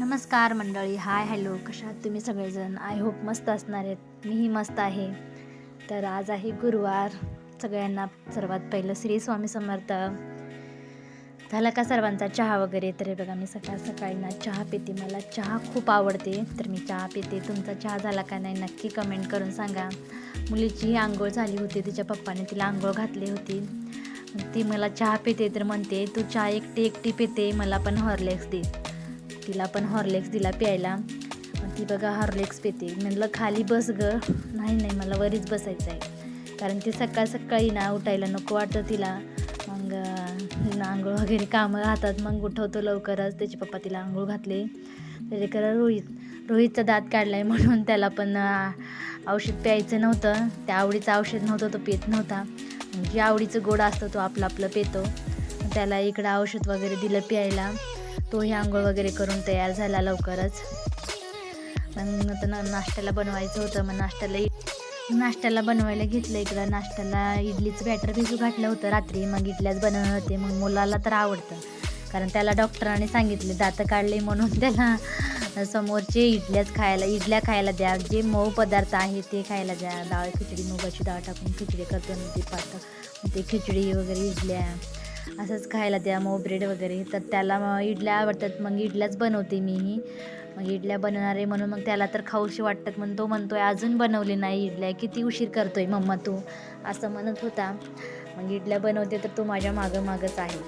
नमस्कार मंडळी hi hello कशा आहात तुम्ही सगळेजण? आय होप मस्त असणार आहेत. मीही मस्त आहे. तर आज आहे गुरुवार. सगळ्यांना सर्वात पहिलं श्री स्वामी समर्थ. झाला का सर्वांचा चहा वगैरे? तर हे बघा मी सकाळ सकाळी ना चहा पिते. मला चहा खूप आवडते. तर मी चहा पिते. तुमचा चहा झाला का नाही नक्की कमेंट करून सांगा. मुलीची आंघोळ झाली होती. तिच्या पप्पाने तिला आंघोळ घातली होती. ती मला चहा पिते तर म्हणते तू चहा एकटी एकटी पिते मला पण हॉर्लेक्स दे. तिला पण हॉर्लेक्स दिला प्यायला. ती बघा हॉर्लेक्स पिते. म्हणलं खाली बस ग. नाही नाही मला वरीच बसायचं आहे. कारण ती सकाळ सकाळी ना उठायला नको वाटतं तिला. मग आंघोळ वगैरे कामं राहतात. मग उठवतो लवकरच. त्याचे पप्पा तिला आंघोळ घातले. त्याचे रोहित रोहितचा दात काढला आहे म्हणून त्याला पण औषध प्यायचं नव्हतं. त्या आवडीचं औषध नव्हतं तो पित नव्हता. मग जे आवडीचं गोड असतं तो आपलं आपलं पितो. त्याला इकडं औषध वगैरे दिलं प्यायला. तोही आंघोळ वगैरे करून तयार झाला लवकरच. मग आता ना नाश्त्याला बनवायचं होतं मग नाश्त्याला नाश्त्याला बनवायला घेतलं इकडं. नाश्त्याला इडलीचं बॅटर भिजू घातलं होतं रात्री. मग इडल्याच बनवलं होते. मग मुलाला तर आवडतं. कारण त्याला डॉक्टरांनी सांगितले दात काढले म्हणून त्याला समोरचे इडल्याच खायला इडल्या खायला द्या. जे मऊ पदार्थ आहे ते खायला द्या. डाळ खिचडी मुगाची डाळ टाकून खिचडी करतो. ना ते पात ते खिचडी वगैरे इडल्या. असंच खायला द्या मग ब्रेड वगैरे. तर त्याला मग इडल्या आवडतात. मग इडल्याच बनवते मीही मग इडल्या बनवणारे म्हणून मग त्याला तर खाऊशी वाटतात. म्हणून तो म्हणतोय अजून बनवली नाही इडल्या. किती उशीर करतोय मम्मा तू. असं म्हणत होता. मग इडल्या बनवते तर तो माझ्या मागं मागच आहे.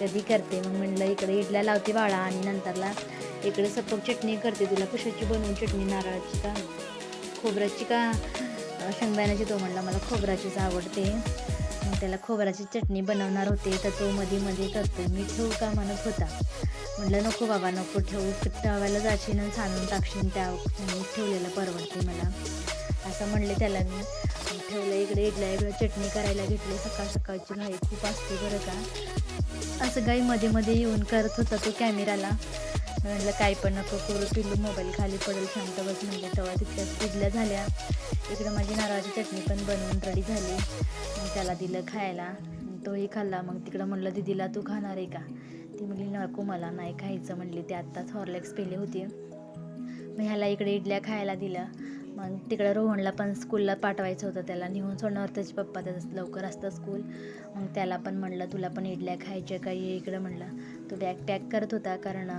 कधी करते? मग म्हणलं इकडे इडल्या लावते बाळा. आणि नंतरला इकडे सपक चटणी करते तुला. कशाची बनवून चटणी? नारळाची का? खोबऱ्याची का? शेंगदाण्याची. तो म्हणला मला खोबऱ्याचीच आवडते. त्याला खोबऱ्याची चटणी बनवणार होते. तर तो मध्ये मध्ये करतो. मी ठेवू का म्हणत होता. म्हटलं नको बाबा नको ठेवू. ठेवायला जाशील आणि छानून टाकशील त्या मी ठेवलेलं परवडते मला. असं म्हणले त्याला मी. ठेवलं इकडे इडल्या इकडे चटणी करायला घेतली. सकाळ सकाळची घाई खूप असते बरं का. असं गाई मध्ये मध्ये येऊन करत होता तो कॅमेराला. म्हटलं काय पण नको करू पिल्लू मोबाईल खाली पडेल शांत बस म्हणलं तेव्हा तिथल्याच पिजल्या झाल्या. इकडं माझी नारळाची चटणी पण बनवून रेडी झाली. मग त्याला दिलं खायला. तोही खाल्ला. मग तिकडं म्हणलं दीदीला तू खाणार आहे का? ती म्हणली नको मला नाही खायचं म्हणली. ते आत्ताच हॉर्लेक्स पेले होते. मग ह्याला इकडे इडल्या खायला दिल्या मग तिकडं रोहनला पण स्कूलला पाठवायचं होतं. त्याला नेऊन सोडणार त्याचे पप्पा. त्याचं लवकर असतं स्कूल. मग त्याला पण म्हणलं तुला पण इडल्या खायच्या काही इकडं म्हणलं. तो बॅग पॅक करत होता कारण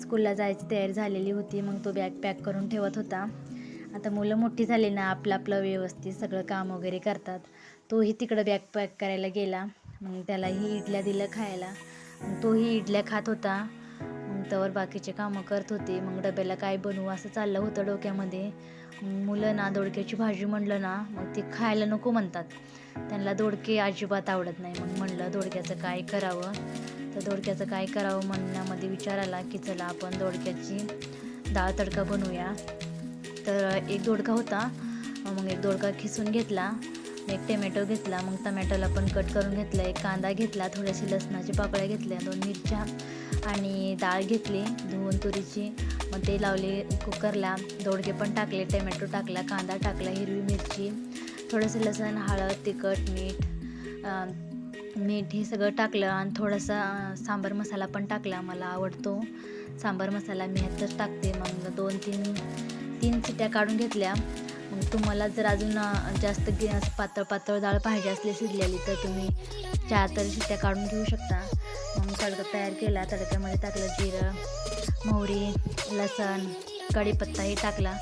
स्कूलला जायची तयारी झालेली होती मग तो बॅग पॅक करून ठेवत होता. आता मुलं मोठी झाली ना आपलं आपलं व्यवस्थित सगळं काम वगैरे करतात. तोही तिकडं बॅग पॅक करायला गेला. मग त्यालाही इडल्या दिलं खायला. मग तोही इडल्या खात होता. मग त्यावर बाकीचे कामं करत होते. मग डब्याला काय बनवू असं चाललं होतं डोक्यामध्ये. मुलं ना दोडक्याची भाजी म्हणलं ना मग ते खायला नको म्हणतात. त्यांना दोडके अजिबात आवडत नाही. मग म्हणलं दोडक्याचं काय करावं? तर दोडक्याचं काय करावं म्हणण्यामध्ये विचार आला की चला आपण दोडक्याची डाळ तडका बनवूया. तर एक दोडका होता. मग एक दोडका खिसून घेतला. एक टमॅटो घेतला. मग टमॅटोला पण कट करून घेतला. एक कांदा घेतला. थोड्याशी लसणाची पाकळ्या घेतल्या. दोन मिरच्या आणि डाळ घेतली. धुवून तुरीची. मग ते लावले कुकरला. दोडके पण टाकले. टमॅटो टाकला. कांदा टाकला. हिरवी मिरची. थोडंसं लसण हळद तिखट मीठ मीठ हे सगळं टाकलं आणि थोडासा सांबार मसाला पण टाकला. मला आवडतो सांबार मसाला. मी ह्यातच टाकते. मग दोन तीन तीन चिट्या काढून घेतल्या. मग तुम्हाला जर अजून जास्त पातळ पातळ डाळ पाहिजे असली शिजलेली तर तुम्ही चार तरी शिट्ट्या काढून घेऊ शकता. मग तडका तयार केला. तडक्यामध्ये टाकलं जिरं मोहरी लसण कढीपत्ताही टाकला.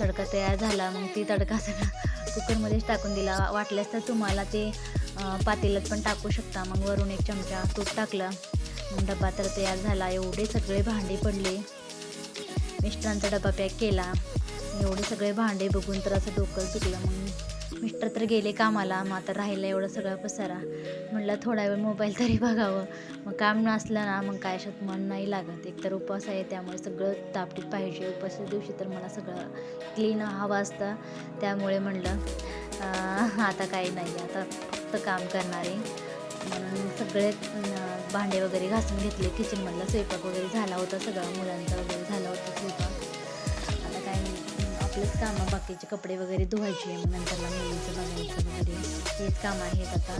तडका तयार झाला मग ती तडका सगळा कुकरमध्येच टाकून दिला. वाटल्यास तर तुम्हाला ते पातेलत पातेल्यात पण टाकू शकता. मग वरून एक चमचा तूप टाकलं. मग डबा तर तयार झाला. एवढे सगळे भांडे पडले. मिस्टरांचा डबा पॅक केला. एवढे सगळे भांडे बघून तर असं डोकं चुकलं मग मिस्टर तर गेले कामाला. मग आता राहिलं एवढं सगळं पसारा. म्हटलं थोडा वेळ मोबाईल तरी बघावं. मग काम नसलं ना मग काय अशात मन नाही लागत. एक तर उपवास आहे त्यामुळे सगळं तापटीत पाहिजे. उपवासाच्या दिवशी तर मला सगळं क्लीन हवं असतं. त्यामुळे म्हणलं आता काही नाही. आता फक्त काम करणारे. म्हणून सगळे भांडे वगैरे घासून घेतले. किचनमधला स्वयंपाक वगैरे झाला होता सगळा. मुलांचा वगैरे झाला होता स्वयंपाक. आपलेच कामं बाकीचे कपडे वगैरे धुवायचे मग नंतरला मुलींचं बघायचं वगैरे. हेच कामं आहेत आता.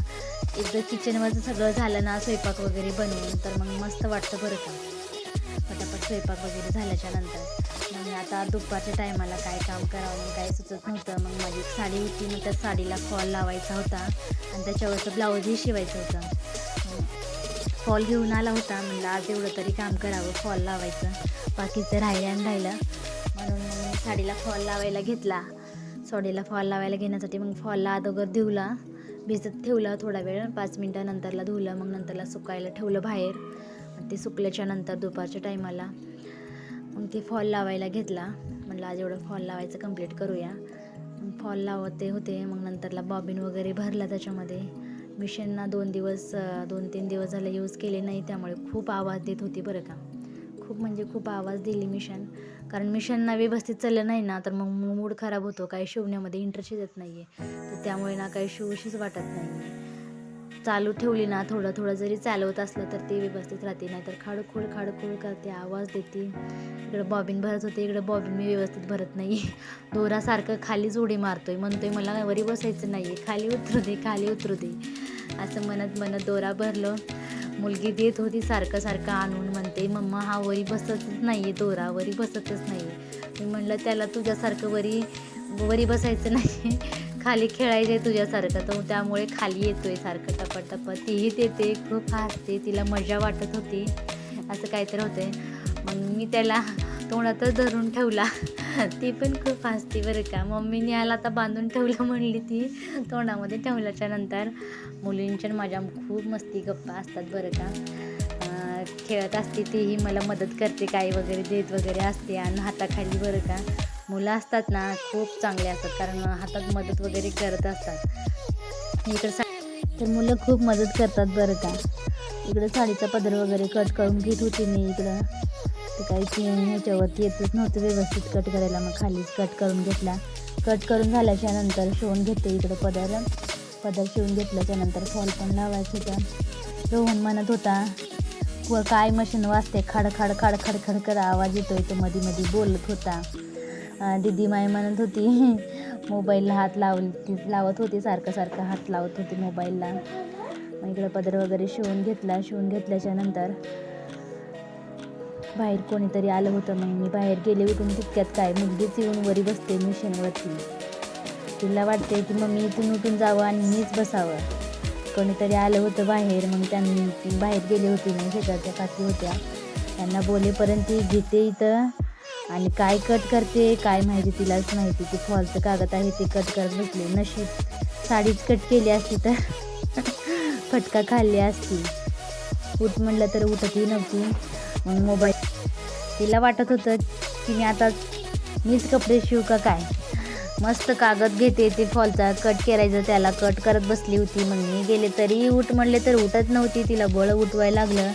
एकदा किचनवरचं सगळं झालं ना स्वयंपाक वगैरे बनवून तर मग मस्त वाटतं बरं का. पटापट स्वयंपाक वगैरे झाल्याच्यानंतर. मग आता दुपारच्या टायमाला काय काम करावं काय सुचत नव्हतं. मग माझी एक साडी होती मग त्या साडीला फॉल लावायचा होता. आणि त्याच्यावरचं ब्लाऊजही शिवायचं होतं. फॉल घेऊन आला होता. म्हणलं आज एवढं तरी काम करावं फॉल लावायचं. बाकीचं राहिलं आणि राहिलं. साडीला फॉल लावायला घेतला. साडीला फॉल लावायला घेण्यासाठी मग फॉलला अगोदर धुवला. भिजत ठेवलं थोडा वेळ. पाच मिनटानंतरला धुवलं. मग नंतरला सुकायला ठेवलं बाहेर. मग ते सुकल्याच्या नंतर दुपारच्या टायमाला मग ते फॉल लावायला घेतला. म्हटलं आज एवढं फॉल लावायचं कंप्लीट करूया. मग फॉल लावते होते. मग नंतरला बॉबिन वगैरे भरला त्याच्यामध्ये. मिशनना दोन दिवस दोन तीन दिवस झाले यूज केले नाही. त्यामुळे खूप आवाज देत होती बरं का. खूप म्हणजे खूप आवाज दिली मिशन. कारण मिशनना व्यवस्थित चाललं नाही ना तर मग मूड खराब होतो. काही शिवण्यामध्ये इंटरेस्ट येत नाही आहे तर त्यामुळे ना काही शिवशीच वाटत नाही चालू ठेवली ना थोडं थोडं जरी चालवत असलं तर ते व्यवस्थित राहते. नाहीतर खाडखोळ खाडखोळ करते आवाज देते. इकडं बॉबिन भरत होते इकडं बॉबिन मी व्यवस्थित भरत नाही. दोरासारखं खालीच उडी मारतोय. म्हणतोय मला वरी बसायचं नाही आहे खाली उतरू दे खाली उतरू दे. असं म्हणत म्हणत दोरा भरलो. मुलगी देत होती सारखं सारखं आणून म्हणते मम्मा हा वरी बसतच नाही आहे दोरा वरी बसतच नाही आहे मी म्हणलं त्याला तुझ्यासारखं वरी वरी बसायचं नाही खाली खेळायचं आहे तुझ्यासारखं तर त्यामुळे खाली येतोय सारखं टपा टपा तीही देते खूप हसते तिला मजा वाटत होती असं काहीतरी होते मग मी त्याला तोंडातच धरून ठेवला. ती पण खूप हसते बरं का. मम्मीने याला आता बांधून ठेवलं म्हणली ती तोंडामध्ये ठेवल्याच्या नंतर. मुलींच्या माझ्या खूप मस्ती गप्पा असतात बरं का. खेळत असते तीही मला मदत करते काही वगैरे देत वगैरे असते आणि हाताखाली बरं का. मुलं असतात ना खूप चांगले असतात कारण हातात मदत वगैरे करत असतात. इकडं तर मुलं खूप मदत करतात बरं का. इकडं साडीचा पदर वगैरे कट करून घेत होती मी इकडं. तर काही की ह्याच्यावरती येतच नव्हतं व्यवस्थित कट करायला. मग खालीच कट करून घेतला. कट करून झाल्याच्यानंतर शिवून घेते इकडं पदर पदर शिवून घेतल्याच्या नंतर फॉल पण लावायचं होता. रोहन म्हणत होता व काय मशीन वाजते? खाड खाड खाड खड खड आवाज येतोय. तो मध्ये मध्ये बोलत होता. दिदी दीदी माय म्हणत होती मोबाईलला हात लावली लावत होती सारखं सारखं हात लावत होती मोबाईलला. मग इकडं पदर वगैरे शिवून घेतला शिवून घेतल्याच्या नंतर बाहेर कोणीतरी आलं होतं. मग मी बाहेर गेले उठून तितक्यात काय मुलगीच येऊन वरी बसते मिशनवरती. तिला वाटते की मग मी इथून उठून जावं आणि मीच बसावं. कोणीतरी आलं होतं बाहेर मग त्यांनी बाहेर गेले होते मी शेजारच्या काकी होत्या. त्यांना बोलेपर्यंत ती घेते इथं आणि काय कट करते काय माहिती तिलाच माहिती ती फॉलचं कागद आहे ते कट करत बसले. नशीब साडीच कट केली असती तर फटका खाल्ली असती. उठ म्हणलं तर उठतही नव्हती. मग मोबाईल तिला वाटत होतं की मी आता मीच कपडे शिव का काय? मस्त कागद घेते ते फॉलचा कट करायचं त्याला कट करत बसली होती. मग मी गेले तरी उठ म्हणले तर उठत नव्हती. तिला बळ उठवायला लागलं.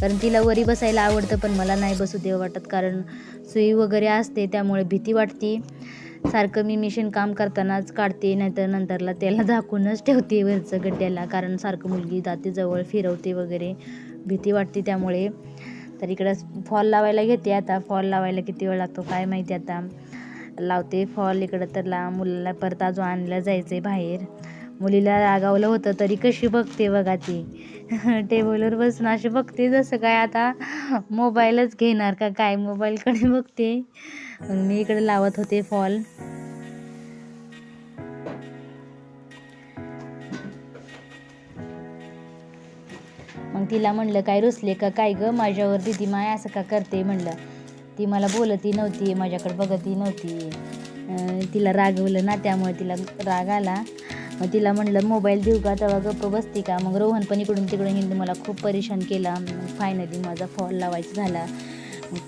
कारण तिला वरी बसायला आवडतं पण मला नाही बसू देव वाटत. कारण सुई वगैरे असते त्यामुळे भीती वाटते. सारखं मी मिशन काम करतानाच काढते नाहीतर नंतरला त्याला झाकूनच ठेवते वरचं गड्ड्याला. कारण सारखं मुलगी जाते जवळ फिरवते वगैरे. भीती वाटते त्यामुळे. तर इकडं फॉल लावायला घेते आता. फॉल लावायला किती वेळ लागतो काय माहिती आता. लावते फॉल इकडं तर ला मुलाला परत अजून आणलं जायचं आहे बाहेर. मुलीला रागावलं होतं तरी कशी बघते बघा ती. टेबलवर बसून अशी बघते जसं काय आता मोबाईलच घेणार का काय मोबाईलकडे बघते. मग मी इकडे लावत होते फॉल मग तिला म्हणलं काय रुसले का? काय ग? माझ्यावर दिदी माय असं का करते? म्हणलं. ती मला बोलती नव्हती माझ्याकडे बघतही नव्हती. तिला रागवलं ना त्यामुळे तिला राग आला. मग तिला म्हणलं मोबाईल देऊ का? तेव्हा गप्प बसते का? मग रोहन पण इकडून तिकडून हिंदू मला खूप परेशान केला. फायनली माझा फॉल लावायचा झाला.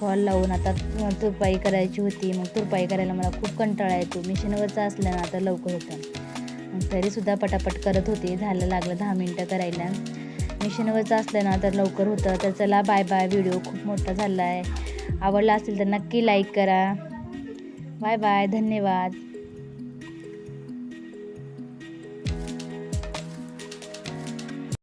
फॉल लावून आता तुरपाई करायची होती. मग तुरपाई करायला मला खूप कंटाळा येतो. मिशनवरचा असल्यानं आता लवकर होतं. मग तरीसुद्धा पटापट करत होते. झालं लागलं दहा मिनटं करायला. मिशनवरचं असलं ना तर लवकर होतं. तर चला बाय बाय व्हिडिओ खूप मोठा झाला आहे आवडला असेल तर नक्की लाईक करा. बाय बाय धन्यवाद.